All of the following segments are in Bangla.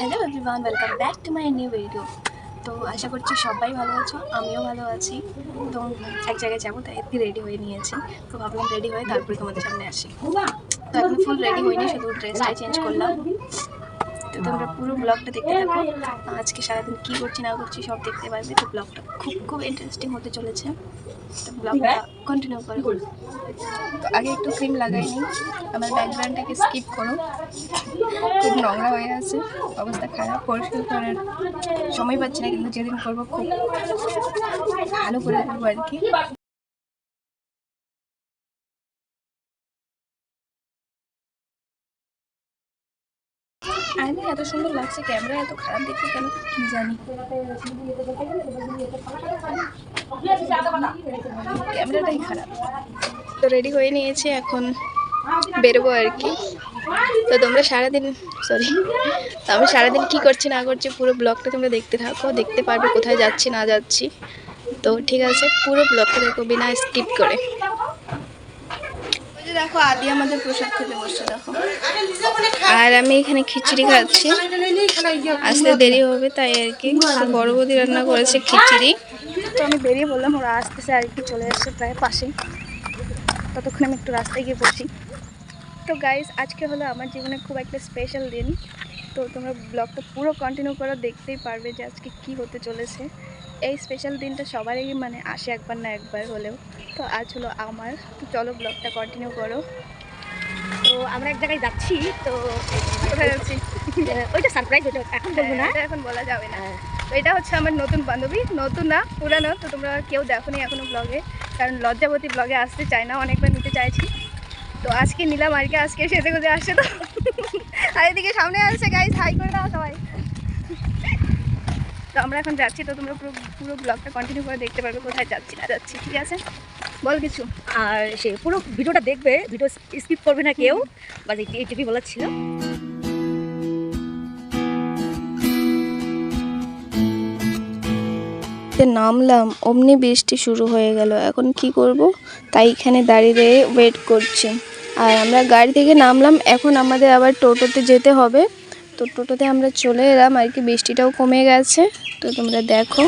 Hello everyone welcome back to my new video তো আশা করছি সবাই ভালো আছো, আমিও ভালো আছি। তো এক জায়গায় যাব, তাই একটু রেডি হয়ে নিয়েছি। তো ভাবলাম রেডি হয়ে, তারপরে তোমাদের সামনে আসি। তো এখন ফুল রেডি হয়নি, শুধু ড্রেসটাই চেঞ্জ করলাম। তো তোমরা পুরো ব্লগটা দেখতে থাকো। আজকে সারাদিন কী করছি, না করছি সব দেখতে পারবে। তো ব্লগটা খুব খুব ইন্টারেস্টিং হতে চলেছে। তো ব্লগটা কন্টিনিউ করো। তো আগে একটু ক্রিম লাগাই নিই আমার ব্যাকগ্রাউন্ডটাকে স্কিপ করো। খুব নোংরা হয়ে আছে। অবস্থা খারাপ। পরিষ্কার করার সময় পাচ্ছি না, কিন্তু যেদিন করব খুব ভালো করে করব আর কি। এত সুন্দর লাগছে ক্যামেরা এত খারাপ দেখতে কেন? কি জানি। ক্যামেরাটাই খারাপ। তো রেডি হয়ে নিয়েছে, এখন বেরোবো আর কি। তো তোমরা সারাদিন সরি তো আমি সারাদিন কী করছি না করছি পুরো ব্লগটা তোমরা দেখতে থাকো, দেখতে পারবে কোথায় যাচ্ছি, না যাচ্ছি। তো ঠিক আছে, পুরো ব্লগটা দেখো বিনা স্কিপ করে। দেখো আদি আমাদের প্রসাদ খেতে বসছে দেখো। আর আমি এখানে খিচুড়ি খাচ্ছি। আসতে দেরি হবে তাই আর কি। বড় বৌদি রান্না করেছে খিচুড়ি। তো আমি বেরিয়ে বললাম ওরা আসতেছে আর কি চলে এসছে প্রায় পাশেই ততক্ষণ আমি একটু রাস্তায় গিয়ে বসি। তো গাইস আজকে হলো আমার জীবনে খুব একটা স্পেশাল দিন। তো তোমরা ব্লগটা পুরো কন্টিনিউ করো দেখতেই পারবে যে আজকে কি হতে চলেছে। এই স্পেশাল দিনটা সবারই মানে আসে একবার না একবার হলেও। তো আজ হলো আমার। তো চলো ব্লগটা কন্টিনিউ করো। তো আমরা এক জায়গায় যাচ্ছি তো কোথায় যাচ্ছি? ওইটা সারপ্রাইজ ওইটা এখন বলব না। এখন বলা যাবে না। তো এটা হচ্ছে আমার নতুন বান্ধবী নতুন না পুরানো তো তোমরা কেউ দেখো নি এখনও ব্লগে কারণ লজ্জাবতী ব্লগে আসতে চায় না অনেকবার নিতে চাইছি। তো আজকে নিলাম আর কি আজকে সেজে গুজে আসছে তো। আর এদিকে সামনে আসছে গাইজ হাই করে দাও সবাই। তো আমরা এখন যাচ্ছি তো তোমরা পুরো পুরো ব্লগটা কন্টিনিউ করে দেখতে পারবে কোথায় যাচ্ছি না যাচ্ছি ঠিক আছে? বল কিছু। আর সে পুরো ভিডিওটা দেখবে, ভিডিও স্কিপ করবে না কেউ। বাস এইটুকুই বলার ছিল নামলাম, অমনি বৃষ্টি শুরু হয়ে গেল। এখন কি করব? তাই এখানে দাঁড়িয়ে ওয়েট করছি। আর আমরা গাড়ি থেকে নামলাম, এখন আমাদের আবার টোটোতে যেতে হবে। তো টোটোতে আমরা চলে এলাম, আর কি বৃষ্টিটাও কমে গেছে। তো তোমরা দেখো।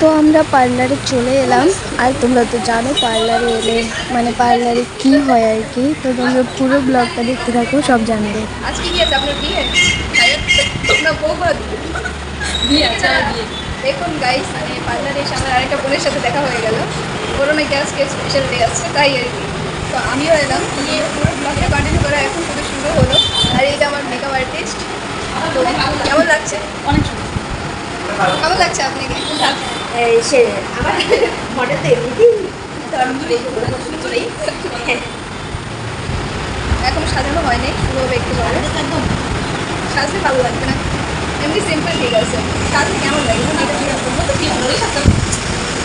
তো আমরা পার্লারে চলে এলাম। আর তোমরা তো জানো পার্লারে এলে মানে পার্লারে কি হয় আর কি। তো তোমরা পুরো ব্লগটা দেখতে থাকো সব জানবে। আজকে কি আছে আপনার বিয়ে? না বউ বিয়ে আচ্ছা বিয়ে। দেখুন গাইস মানে পার্লারে এসে আমার আরেকটা বোনের সাথে দেখা হয়ে গেল। ওরও নাকি আজকে স্পেশাল ডে আছে তাই আর কি। তো আমিও এলাম। নিয়ে পুরো ব্লগটা কন্টিনিউ করা এখন শুধু শুরু হলো। আর এটা আমার মেকআপ আর্টিস্ট তো কেমন লাগছে? অনেক কেমন লাগছে আপনাকে? সে আমার এমনিতেই এখনও সাজানো হয়নি শুরু হবে একটু একদম। সাজলে ভালো লাগবে না। এমনি সিম্পল ঠিক আছে। সাজলে কেমন লাগে।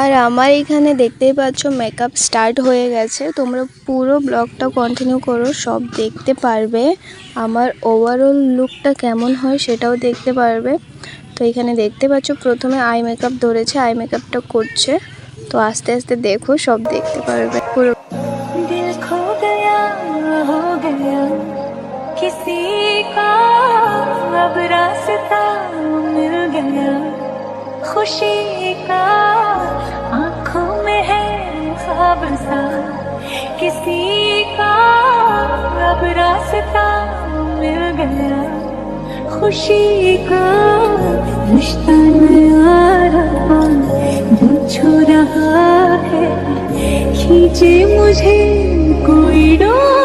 আর আমার এখানে দেখতেই পাচ্ছ মেকআপ স্টার্ট হয়ে গেছে তোমরা পুরো ব্লগটা কন্টিনিউ করো সব দেখতে পারবে আমার ওভারঅল লুকটা কেমন হয় সেটাও দেখতে পারবে তো এখানে দেখতে পাচ্ছ প্রথমে আই মেকআপ ধরেছে আই মেকআপটা করছে তো আস্তে আস্তে দেখো সব দেখতে পারবে পুরো दिल खो गया हो गया किसी का अब रास्ता मिल गया खुशी का सा किसी का अब रास्ता मिल गया। खुशी का रिश्ता नया जो छू रहा है, खींचे मुझे कोई डोर।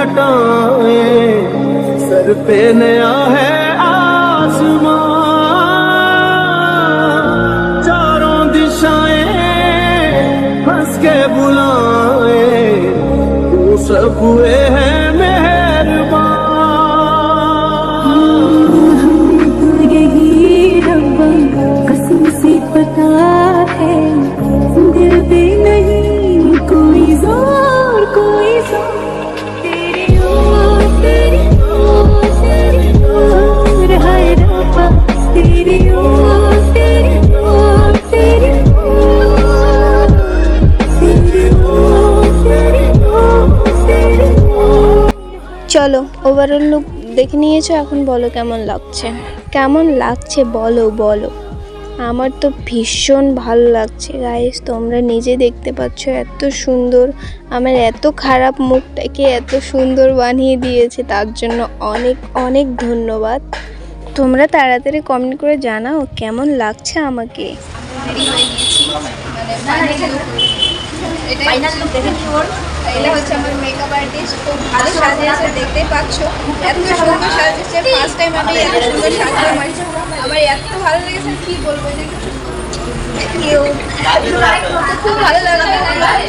बुलाए सर पे नया है आसमां चारों दिशाएँ हंस के बुलाए। वो सब हुए हैं দেখে নিয়েছো? এখন বলো কেমন লাগছে। কেমন লাগছে বলো বলো। আমার তো ভীষণ ভালো লাগছে। গাইস তোমরা নিজে দেখতে পাচ্ছ এত সুন্দর। আমার এত খারাপ মুখটাকে এত সুন্দর বানিয়ে দিয়েছে। তার জন্য অনেক অনেক ধন্যবাদ। তোমরা তাড়াতাড়ি কমেন্ট করে জানাও কেমন লাগছে আমাকে। ফাইনাল লুক দেখে নিই ওর এটা হচ্ছে আমার মেকআপ আর্টিস্ট খুব ভালো সাজিয়েছে দেখতেই পাচ্ছ। এত সুন্দর সাজিয়েছে। ফার্স্ট টাইম আমি এত সুন্দর সাজলাম আমার এত ভালো লেগেছে কি বলব যে খুব ভালো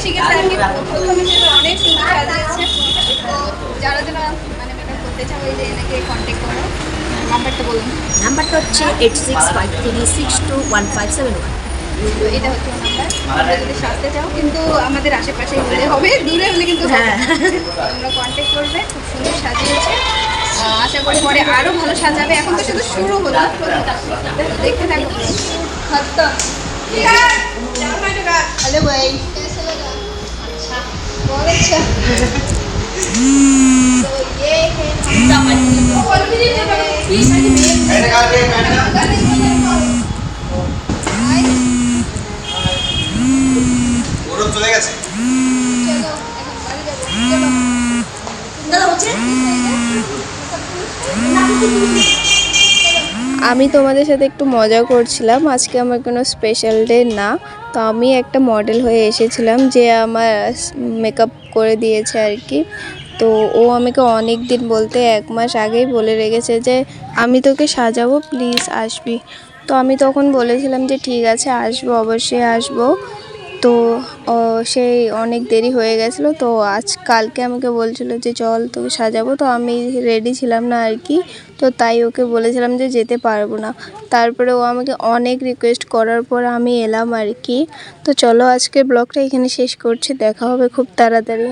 ঠিক আছে আমি প্রথমে অনেক সুন্দর সাজিয়েছে। তো যারা যারা মানে মেকআপ করতে চাও যে এনাকে কন্ট্যাক্ট করো। নাম্বারটা বলুন। নাম্বারটা হচ্ছে eight six five three six two one five seven one তো এটা হচ্ছে ওর নাম্বার তোমরা যদি সাজতে চাও কিন্তু আমাদের আশেপাশে হলে হবে দূরে হলে কিন্তু হবে না। তোমরা কন্ট্যাক্ট করবে খুব সুন্দর সাজিয়েছে আহ, আশা করি পরে আরো ভালো সাজাবে এখন তো শুধু শুরু হলো দেখতে থাকো হ্যালো ভাই बहुत अच्छा চলে গেছে। আমি তোমাদের সাথে একটু মজা করছিলাম। আজকে আমার কোনো স্পেশাল ডে না। তো আমি একটা মডেল হয়ে এসেছিলাম যে আমার মেকআপ করে দিয়েছে আর কি। তো ও আমাকে অনেক দিন বলতে এক মাস আগেই বলে রেখেছে যে, আমি তোকে সাজাবো প্লিজ আসবি। তো আমি তখন বলেছিলাম যে, ঠিক আছে, আসব, অবশ্যই আসব। তো সেই অনেক দেরি হয়ে গেছিল। তো আজ কালকে আমাকে বলছিল যে, চল তোকে সাজাবো। তো আমি রেডি ছিলাম না আর কি। তো তাই ওকে বলেছিলাম যে, যেতে পারব না। তারপরে ও আমাকে অনেক রিকোয়েস্ট করার পর আমি এলাম আর কি। তো চলো আজকে ব্লগটা এখানে শেষ করছি। দেখা হবে খুব তাড়াতাড়ি।